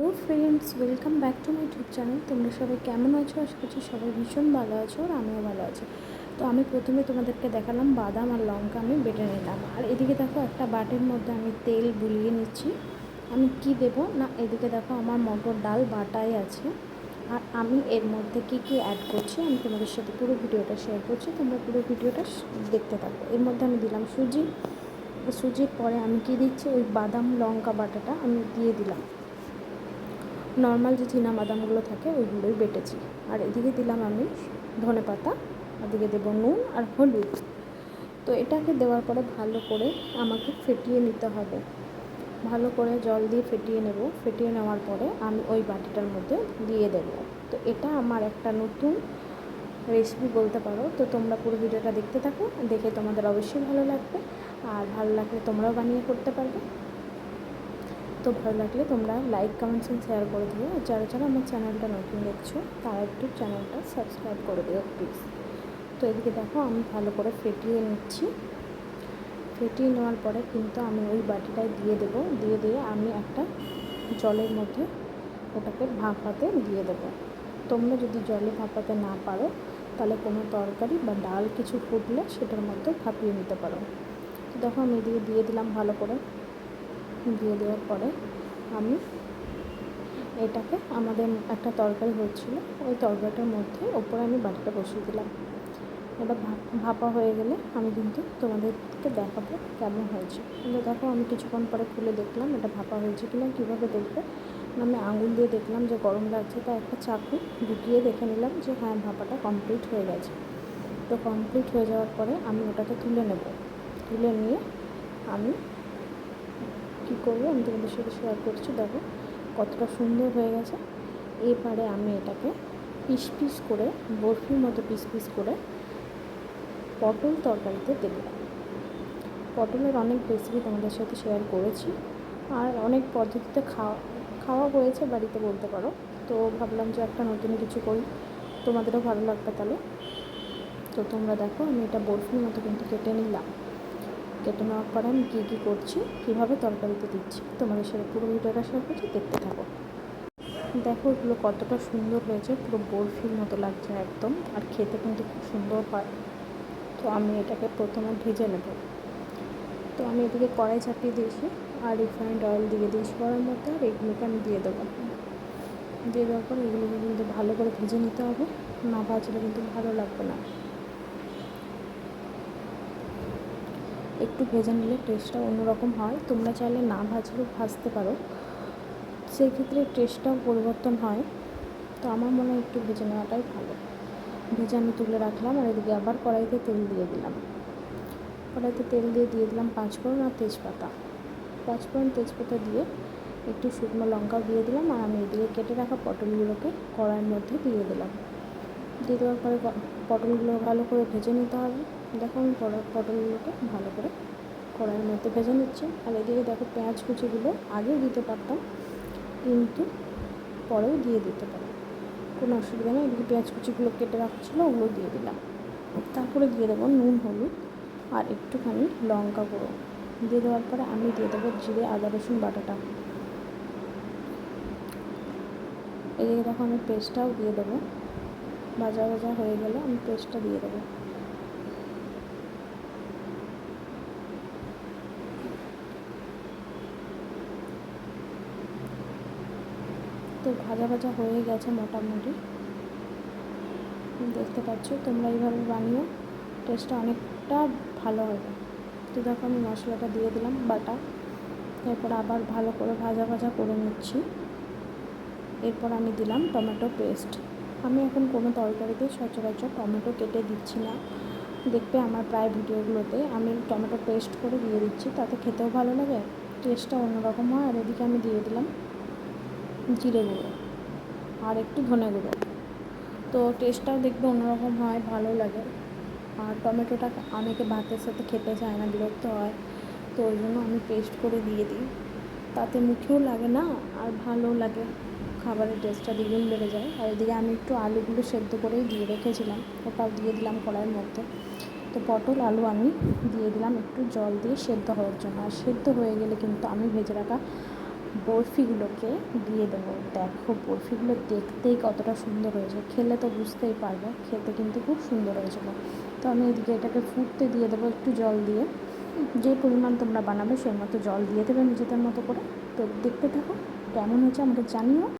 Hello friends welcome back to my YouTube channel তোমরা সবাই কেমন আছো? আশা করছি সবাই ভীষণ ভালো আছো আর আমিও ভালো আছি। তো আমি প্রথমে তোমাদেরকে দেখালাম বাদাম আর লঙ্কা আমি বেটে নিলাম। আর এদিকে দেখো একটা বাটির মধ্যে আমি তেল বুলিয়ে নিচ্ছি। আমি কি দেব? না, এদিকে দেখো আমার মটর ডাল বাটাই আছে। আর আমি এর মধ্যে কি কি অ্যাড করছি আমি তোমাদের সাথে পুরো ভিডিওটা শেয়ার করছি। তোমরা পুরো ভিডিওটা দেখতে থাকো। এর মধ্যে আমি দিলাম সুজি। সুজির পরে আমি কি দিচ্ছি? ওই বাদাম লঙ্কা বাটাটা আমি দিয়ে দিলাম। নর্মাল যে চীনা বাদামগুলো থাকে, ওইগুলোই বেটেছি। আর এদিকে দিলাম আমি ধনে পাতা এদিকে দেবো নুন আর হলুদ। তো এটাকে দেওয়ার পরে ভালো করে আমাকে ফেটিয়ে নিতে হবে। ভালো করে জল দিয়ে ফেটিয়ে নেব। ফেটিয়ে নেওয়ার পরে আমি ওই বাটিটার মধ্যে দিয়ে দেব। তো এটা আমার একটা নতুন রেসিপি বলতে পারো। তো তোমরা পুরো ভিডিওটা দেখতে থাকো। দেখে তোমাদের অবশ্যই ভালো লাগবে। আর ভালো লাগলে তোমরাও বানিয়ে করতে পারবে। তো ভালো লাগলে তোমরা লাইক কমেন্টস এন্ড শেয়ার করে দিও। আর যারা যারা আমার চ্যানেলটা নতুন দেখছ, তারা একটু চ্যানেলটা সাবস্ক্রাইব করে দিও প্লিজ তো এদিকে দেখো, আমি ভালো করে ফেটিয়ে নিচ্ছি। ফেটিয়ে নেওয়ার পরে কিন্তু আমি ওই বাটিটায় দিয়ে দেব। দিয়ে দিয়ে আমি একটা জলের মধ্যে ওটাকে ভাপাতে দিয়ে দেবো। তোমরা যদি জলে ভাপাতে না পারো, তাহলে কোনো তরকারি বা ডাল কিছু ফুটলে সেটার মধ্যে ভাপিয়ে নিতে পারো। তো দেখো, আমি এদিকে দিয়ে দিলাম ভালো করে। দিয়ে দেওয়ার পরে আমি এটাকে আমাদের একটা তরকারি হচ্ছিল, ওই তরকারিটার মধ্যে ওপরে আমি বাটিটা বসিয়ে দিলাম। এটা ভাপা হয়ে গেলে আমি কিন্তু তোমাদেরকে দেখাবো কেমন হয়েছে। কিন্তু দেখো আমি কিছুক্ষণ পরে খুলে দেখলাম এটা ভাপা হয়েছে কিনা, কীভাবে দেখবে? আমি আঙুল দিয়ে দেখলাম যে গরম লাগছে, তা একটা চাকু ঢুকিয়ে দেখে নিলাম যে হ্যাঁ ভাপাটা কমপ্লিট হয়ে গেছে। তো কমপ্লিট হয়ে যাওয়ার পরে আমি ওটাকে তুলে নেব। তুলে নিয়ে আমি কী করব? আমি তোমাদের সাথে শেয়ার করছি। দেখো কতটা সুন্দর হয়ে গেছে। এবারে আমি এটাকে পিস পিস করে, বরফির মতো পিস পিস করে পটল তরকারিতে দেব। পটলের অনেক রেসিপি তোমাদের সাথে শেয়ার করেছি। আর অনেক পদ্ধতিতে খাওয়া খাওয়া হয়েছে বাড়িতে বলতে পারো। তো ভাবলাম যে একটা নতুন কিছু করি। তোমাদেরও ভালো লাগবে তাহলে। তো তোমরা দেখো, আমি এটা বরফির মতো কিন্তু কেটে নিলাম। কেটে নেওয়ার পরে আমি কী কী করছি, কীভাবে তরকারিতে দিচ্ছি, তোমাদের সাথে পুরো ভিডিওটা শেয়ার করছি, দেখতে থাকো। দেখো, এগুলো কতটা সুন্দর হয়েছে, পুরো বরফির মতো লাগছে একদম, আর খেতে কিন্তু খুব সুন্দর হয়। তো আমি এটাকে প্রথমে ভেজে নেব। তো আমি এদিকে কড়াই চাপিয়ে দিয়েছি, আর রিফাইন্ড অয়েল দিয়ে দিয়েছি কড়ার মধ্যে, আর এগুলোকে আমি দিয়ে দেবো। দিয়ে দেওয়ার পর এগুলোকে কিন্তু ভালো করে ভেজে নিতে হবে, না ভাজলে কিন্তু ভালো লাগবে না। একটু ভেজে নিলে টেস্টটা অন্যরকম হয়। তোমরা চাইলে না ভাজলেও ভাজতে পারো। সেই ক্ষেত্রে টেস্টটাও পরিবর্তন হয়। তো আমার মনে হয় একটু ভেজে নেওয়াটাই ভালো। ভেজে আমি তুলে রাখলাম আর এদিকে আবার কড়াইতে তেল দিয়ে দিলাম। কড়াইতে তেল দিয়ে দিয়ে দিলাম পাঁচফোড়ন আর তেজপাতা। পাঁচফোড়ন, তেজপাতা দিয়ে একটু শুকনো লঙ্কা দিয়ে দিলাম আর আমি এদিকে কেটে রাখা পটলগুলোকে কড়াইয়ের মধ্যে দিয়ে দিলাম। দিয়ে দেওয়ার পরে পটলগুলো ভালো করে ভেজে নিতে হবে। দেখো আমি পটলগুলোকে ভালো করে কড়াইয়ের মধ্যে ভেজে নিচ্ছি। আর এদিকে দেখো পেঁয়াজ কুচিগুলো আগেও দিতে পারতাম, কিন্তু পরেও দিয়ে দিতে পারি। কোনো অসুবিধা নেই, এদিকে পেঁয়াজ কুচিগুলো কেটে রাখছিলো, ওগুলো দিয়ে দিলাম। তারপরে দিয়ে দেবো নুন, হলুদ আর একটুখানি লঙ্কা গুঁড়ো। দিয়ে দেওয়ার পরে আমি দিয়ে দেবো জিরে, আদা, রসুন বাটাটা। এদিকে দেখো আমি পেস্টটাও দিয়ে দেবো। ভাজা ভাজা হয়ে গেলে আমি পেস্টটা দিয়ে দেবো। তো ভাজা ভাজা হয়ে গেছে মোটামুটি। দেখতে পাচ্ছ, তোমরা এইভাবে বানিও টেস্টটা অনেকটা ভালো হবে। তো দেখো আমি মশলাটা দিয়ে দিলাম, বাটা। এরপর আবার ভালো করে ভাজা ভাজা করে নিচ্ছি। এরপর আমি দিলাম টমেটো পেস্ট। আমি এখন কোনো তরকারিতে সচরাচর টমেটো কেটে দিচ্ছি না। দেখবে আমার প্রায় ভিডিওগুলোতে আমি টমেটো পেস্ট করে দিয়ে দিচ্ছি, তাতে খেতেও ভালো লাগে টেস্টটা অন্যরকম হয়। আর এদিকে আমি দিয়ে দিলাম জিরে গুঁড়ো আর একটু ধনে গুঁড়ো। তো টেস্টটাও দেখবে অন্যরকম হয়, ভালো লাগে। আর টমেটোটা অনেকে ভাতের সাথে খেতে চায় না, বিরক্ত হয়। তো ওই জন্য আমি পেস্ট করে দিয়ে দিই। তাতে মুখেও লাগে না আর ভালো লাগে। খাবারের টেস্টটা দ্বিগুণ বেড়ে যায়। আর এদিকে আমি একটু আলুগুলো সেদ্ধ করেই দিয়ে রেখেছিলাম। ওটাও দিয়ে দিলাম কড়াইয়ের মধ্যে। তো পটল, আলু আমি দিয়ে দিলাম একটু জল দিয়ে সেদ্ধ হওয়ার জন্য। আর সেদ্ধ হয়ে গেলে কিন্তু আমি ভেজে রাখা বরফিগুলোকে দিয়ে দেবো। দেখো, বরফিগুলো দেখতেই কতটা সুন্দর হয়েছে। খেলে তো বুঝতেই পারব, খেতে কিন্তু খুব সুন্দর হয়েছিল। তো আমি এদিকে এটাকে ফুটতে দিয়ে দেবো একটু জল দিয়ে। যে পরিমাণ তোমরা বানাবে সেই মতো জল দিয়ে দেবে নিজেদের মতো করে। তো দেখতে থাকো, কেমন হয়েছে আমাকে জানিও।